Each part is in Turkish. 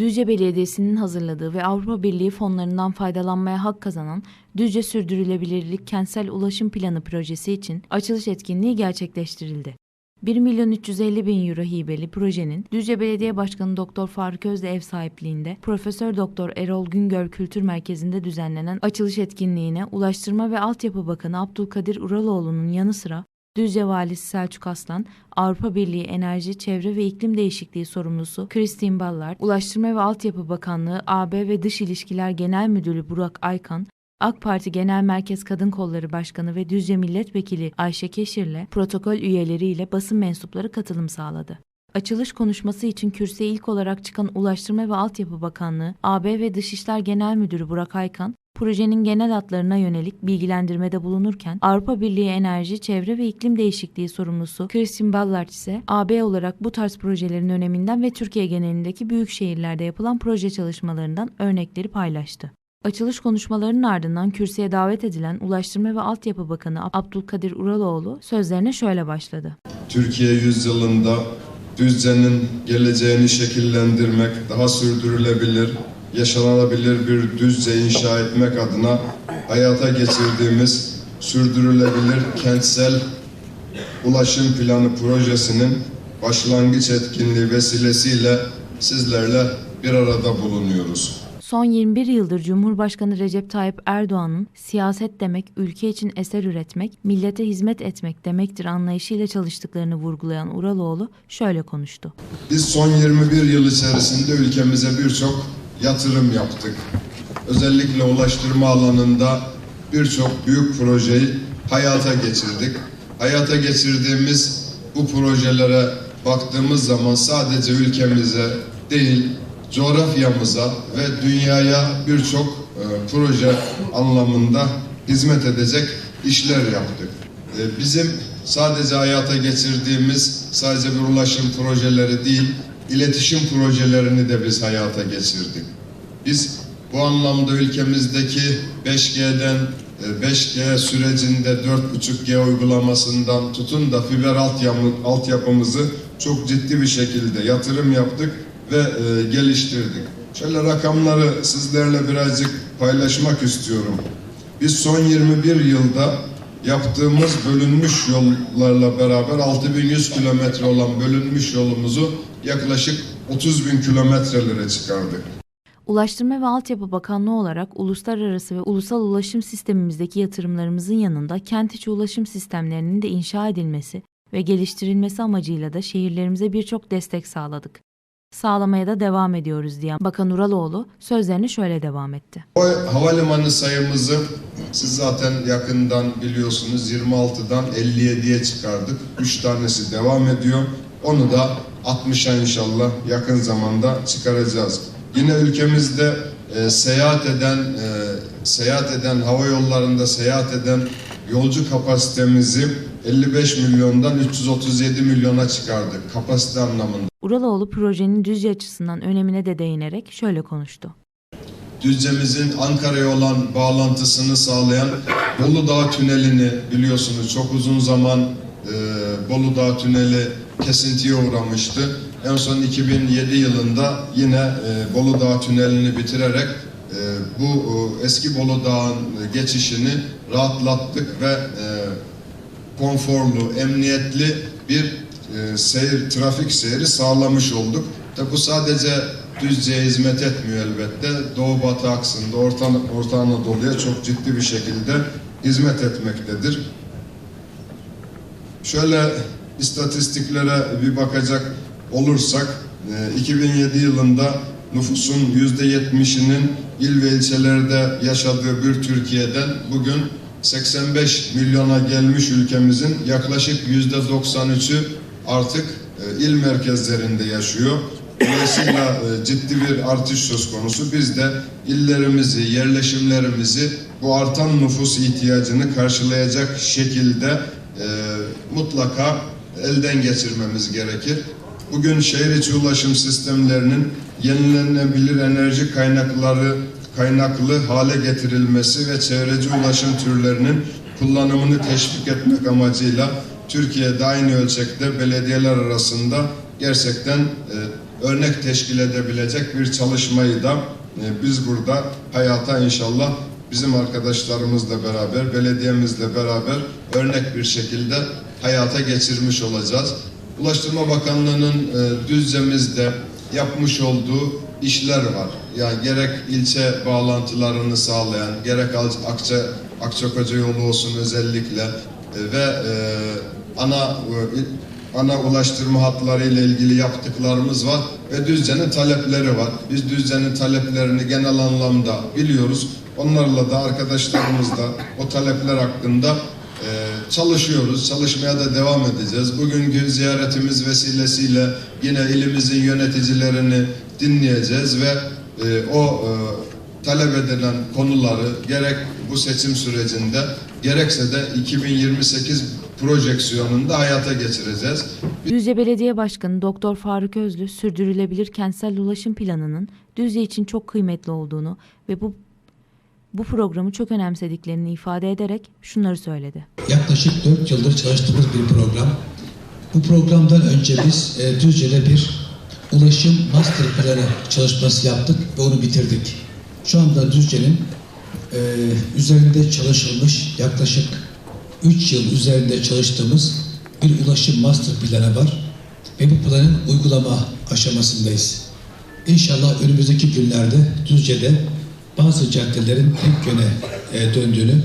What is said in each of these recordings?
Düzce Belediyesi'nin hazırladığı ve Avrupa Birliği fonlarından faydalanmaya hak kazanan Düzce Sürdürülebilirlik Kentsel Ulaşım Planı projesi için açılış etkinliği gerçekleştirildi. 1 milyon 350 bin euro hibeli projenin Düzce Belediye Başkanı Doktor Faruk Özde ev sahipliğinde Profesör Doktor Erol Güngör Kültür Merkezi'nde düzenlenen açılış etkinliğine Ulaştırma ve Altyapı Bakanı Abdülkadir Uraloğlu'nun yanı sıra Düzce Valisi Selçuk Aslan, Avrupa Birliği Enerji, Çevre ve İklim Değişikliği sorumlusu Christine Ballard, Ulaştırma ve Altyapı Bakanlığı AB ve Dış İlişkiler Genel Müdürü Burak Aykan, AK Parti Genel Merkez Kadın Kolları Başkanı ve Düzce Milletvekili Ayşe Keşir'le protokol üyeleriyle basın mensupları katılım sağladı. Açılış konuşması için kürsüye ilk olarak çıkan Ulaştırma ve Altyapı Bakanlığı, AB ve Dışişler Genel Müdürü Burak Aykan, projenin genel hatlarına yönelik bilgilendirmede bulunurken Avrupa Birliği Enerji, Çevre ve İklim Değişikliği sorumlusu Christine Ballard ise AB olarak bu tarz projelerin öneminden ve Türkiye genelindeki büyük şehirlerde yapılan proje çalışmalarından örnekleri paylaştı. Açılış konuşmalarının ardından kürsüye davet edilen Ulaştırma ve Altyapı Bakanı Abdülkadir Uraloğlu sözlerine şöyle başladı. Türkiye yüzyılında Düzce'nin geleceğini şekillendirmek, daha sürdürülebilir, yaşanabilir bir Düzce inşa etmek adına hayata geçirdiğimiz sürdürülebilir kentsel ulaşım planı projesinin başlangıç etkinliği vesilesiyle sizlerle bir arada bulunuyoruz. Son 21 yıldır Cumhurbaşkanı Recep Tayyip Erdoğan'ın siyaset demek, ülke için eser üretmek, millete hizmet etmek demektir anlayışıyla çalıştıklarını vurgulayan Uraloğlu şöyle konuştu. Biz son 21 yıl içerisinde ülkemize birçok yatırım yaptık. Özellikle ulaştırma alanında birçok büyük projeyi hayata geçirdik. Hayata geçirdiğimiz bu projelere baktığımız zaman sadece ülkemize değil, coğrafyamıza ve dünyaya birçok e, proje anlamında hizmet edecek işler yaptık. E, bizim sadece hayata geçirdiğimiz sadece bir ulaşım projeleri değil, iletişim projelerini de biz hayata geçirdik. Biz bu anlamda ülkemizdeki 5G'den e, 5G sürecinde 4.5G uygulamasından tutun da fiber altyapı, altyapımızı çok ciddi bir şekilde yatırım yaptık ve e, geliştirdik. Şöyle rakamları sizlerle birazcık paylaşmak istiyorum. Biz son 21 yılda yaptığımız bölünmüş yollarla beraber 6100 kilometre olan bölünmüş yolumuzu yaklaşık 30 bin kilometrelere çıkardık. Ulaştırma ve Altyapı Bakanlığı olarak uluslararası ve ulusal ulaşım sistemimizdeki yatırımlarımızın yanında kent içi ulaşım sistemlerinin de inşa edilmesi ve geliştirilmesi amacıyla da şehirlerimize birçok destek sağladık. Sağlamaya da devam ediyoruz diyen Bakan Uraloğlu sözlerini şöyle devam etti. O havalimanı sayımızı siz zaten yakından biliyorsunuz 26'dan 57'ye çıkardık. 3 tanesi devam ediyor. Onu da 60'a inşallah yakın zamanda çıkaracağız. Yine ülkemizde e, seyahat eden e, seyahat eden hava yollarında seyahat eden yolcu kapasitemizi 55 milyondan 337 milyona çıkardık kapasite anlamında. Uraloğlu projenin Düzce açısından önemine de değinerek şöyle konuştu. Düzce'mizin Ankara'ya olan bağlantısını sağlayan Bolu Dağı Tüneli'ni biliyorsunuz çok uzun zaman e, Bolu Dağı Tüneli kesintiye uğramıştı. En son 2007 yılında yine e, Bolu Dağı Tüneli'ni bitirerek e, bu e, eski Bolu Dağ'ın geçişini rahatlattık ve e, konforlu, emniyetli bir e, seyir, trafik seyri sağlamış olduk. Tabi bu sadece Düzce'ye hizmet etmiyor elbette. Doğu Batı aksında Orta, Orta Anadolu'ya çok ciddi bir şekilde hizmet etmektedir. Şöyle istatistiklere bir bakacak olursak, e, 2007 yılında nüfusun yüzde yetmişinin il ve ilçelerde yaşadığı bir Türkiye'den bugün 85 milyona gelmiş ülkemizin yaklaşık yüzde 93'ü artık e, il merkezlerinde yaşıyor. Dolayısıyla e, ciddi bir artış söz konusu. Biz de illerimizi, yerleşimlerimizi bu artan nüfus ihtiyacını karşılayacak şekilde e, mutlaka elden geçirmemiz gerekir. Bugün şehir içi ulaşım sistemlerinin yenilenebilir enerji kaynakları kaynaklı hale getirilmesi ve çevreci ulaşım türlerinin kullanımını teşvik etmek amacıyla Türkiye'de aynı ölçekte belediyeler arasında gerçekten e, örnek teşkil edebilecek bir çalışmayı da e, biz burada hayata inşallah bizim arkadaşlarımızla beraber, belediyemizle beraber örnek bir şekilde hayata geçirmiş olacağız. Ulaştırma Bakanlığı'nın e, Düzce'mizde yapmış olduğu işler var. Yani gerek ilçe bağlantılarını sağlayan, gerek Akça, Akçakoca yolu olsun özellikle e, ve e, ana ana ulaştırma hatları ile ilgili yaptıklarımız var ve Düzce'nin talepleri var. Biz Düzce'nin taleplerini genel anlamda biliyoruz. Onlarla da arkadaşlarımızla o talepler hakkında e, çalışıyoruz. Çalışmaya da devam edeceğiz. Bugünkü ziyaretimiz vesilesiyle yine ilimizin yöneticilerini dinleyeceğiz ve e, o e, talep edilen konuları gerek bu seçim sürecinde gerekse de 2028 projeksiyonunda hayata geçireceğiz. Düzce Belediye Başkanı Doktor Faruk Özlü sürdürülebilir kentsel ulaşım planının Düzce için çok kıymetli olduğunu ve bu bu programı çok önemsediklerini ifade ederek şunları söyledi. Yaklaşık 4 yıldır çalıştığımız bir program. Bu programdan önce biz e, Düzce'de bir ulaşım master planı çalışması yaptık ve onu bitirdik. Şu anda Düzce'nin e, üzerinde çalışılmış yaklaşık 3 yıl üzerinde çalıştığımız bir ulaşım master planı var ve bu planın uygulama aşamasındayız. İnşallah önümüzdeki günlerde Düzce'de bazı caddelerin tek yöne e, döndüğünü,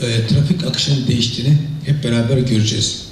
e, trafik akışının değiştiğini hep beraber göreceğiz.